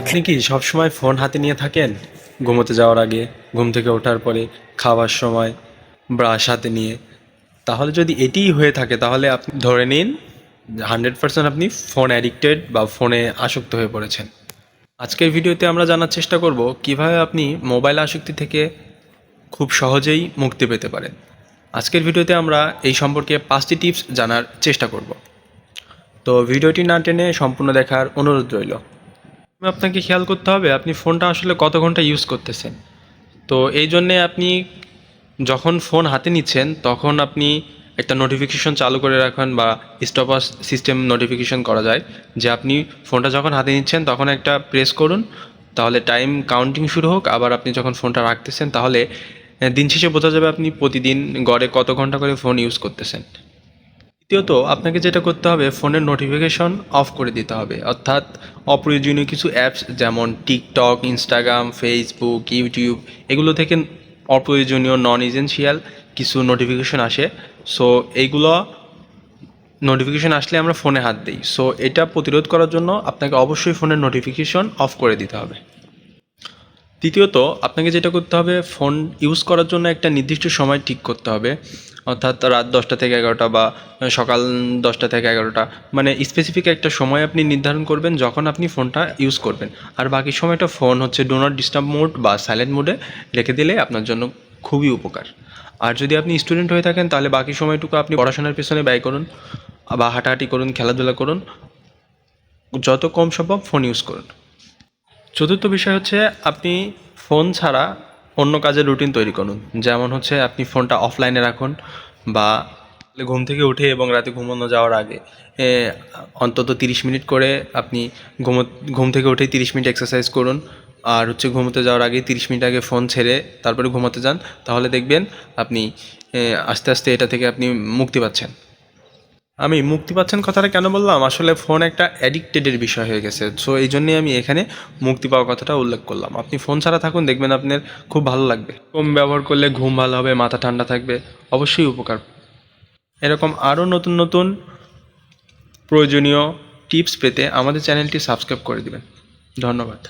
আপনি কি সবসময় ফোন হাতে নিয়ে থাকেন? ঘুমোতে যাওয়ার আগে, ঘুম থেকে ওঠার পরে, খাওয়ার সময়, ব্রাশ হাতে নিয়ে। তাহলে যদি এটিই হয়ে থাকে, তাহলে আপনি ধরে নিন, হান্ড্রেড পার্সেন্ট আপনি ফোন অ্যাডিক্টেড বা ফোনে আসক্ত হয়ে পড়েছেন। আজকের ভিডিওতে আমরা জানার চেষ্টা করব, কীভাবে আপনি মোবাইল আসক্তি থেকে খুব সহজেই মুক্তি পেতে পারেন। আজকের ভিডিওতে আমরা এই সম্পর্কে পাঁচটি টিপস জানার চেষ্টা করব। তো ভিডিওটি না টেনে সম্পূর্ণ দেখার অনুরোধ রইল। আপনাকে খেয়াল করতে হবে, আপনি ফোনটা আসলে কত ঘণ্টা ইউজ করতেছেন। তো এই জন্যে আপনি যখন ফোন হাতে নিচ্ছেন, তখন আপনি একটা নোটিফিকেশন চালু করে রাখেন বা স্টপাস সিস্টেম নোটিফিকেশন করা যায়, যে আপনি ফোনটা যখন হাতে নিচ্ছেন, তখন একটা প্রেস করুন, তাহলে টাইম কাউন্টিং শুরু হোক, আবার আপনি যখন ফোনটা রাখতেছেন, তাহলে দিন শেষে বোঝা যাবে আপনি প্রতিদিন গড়ে কত ঘণ্টা করে ফোন ইউজ করতেছেন। দ্বিতীয়ত, আপনাকে যেটা করতে হবে, ফোনের নোটিফিকেশন অফ করে দিতে হবে। অর্থাৎ, অপ্রয়োজনীয় কিছু অ্যাপস যেমন টিকটক ইনস্টাগ্রাম ফেসবুক ইউটিউব এগুলো থেকে অপ্রয়োজনীয় নন এজেন্সিয়াল কিছু নোটিফিকেশন আসে। সো এইগুলো নোটিফিকেশন আসলে আমরা ফোনে হাত দিই। সো এটা প্রতিরোধ করার জন্য আপনাকে অবশ্যই ফোনের নোটিফিকেশন অফ করে দিতে হবে। তৃতীয়ত আপনাকে যেটা করতে হবে, ফোন ইউজ করার জন্য একটা নির্দিষ্ট সময় ঠিক করতে হবে। অর্থাৎ রাত দশটা থেকে এগারোটা বা সকাল দশটা থেকে এগারোটা। মানে স্পেসিফিক একটা সময় আপনি নির্ধারণ করবেন যখন আপনি ফোনটা ইউজ করবেন। আর বাকি সময়টা ফোন হচ্ছে ডো নট ডিস্টার্ব মোড বা সাইলেন্ট মোডে রেখে দিলে আপনার জন্য খুবই উপকার। আর যদি আপনি স্টুডেন্ট হয়ে থাকেন তাহলে বাকি সময়টুকু আপনি পড়াশোনার পেছনে ব্যয় করুন বা হাঁটাহাঁটি করুন, খেলাধুলা করুন। যত কম সম্ভব ফোন ইউজ করুন। চতুর্থ বিষয় হচ্ছে আপনি ফোন ছাড়া অন্য কাজের রুটিন তৈরি করুন। যেমন হচ্ছে আপনি ফোনটা অফলাইনে রাখুন বা ঘুম থেকে উঠে এবং রাতে ঘুমানো যাওয়ার আগে অন্তত তিরিশ মিনিট করে আপনি ঘুমো, ঘুম থেকে উঠে তিরিশ মিনিট এক্সারসাইজ করুন। আর হচ্ছে ঘুমোতে যাওয়ার আগে তিরিশ মিনিট আগে ফোন ছেড়ে তারপরে ঘুমাতে যান, তাহলে দেখবেন আপনি আস্তে আস্তে এটা থেকে আপনি মুক্তি পাচ্ছেন। আমি মুক্তি পাচ্ছেন কথাটা কেন বললাম? আসলে ফোন একটা অ্যাডিক্টেডের বিষয় হয়ে গেছে। সো এই জন্যই আমি এখানে মুক্তি পাওয়ার কথাটা উল্লেখ করলাম। আপনি ফোন ছাড়া থাকুন, দেখবেন আপনার খুব ভালো লাগবে। কম ব্যবহার করলে ঘুম ভালো হবে, মাথা ঠান্ডা থাকবে, অবশ্যই উপকার। এরকম আরও নতুন নতুন প্রয়োজনীয় টিপস পেতে আমাদের চ্যানেলটি সাবস্ক্রাইব করে দিবেন। ধন্যবাদ।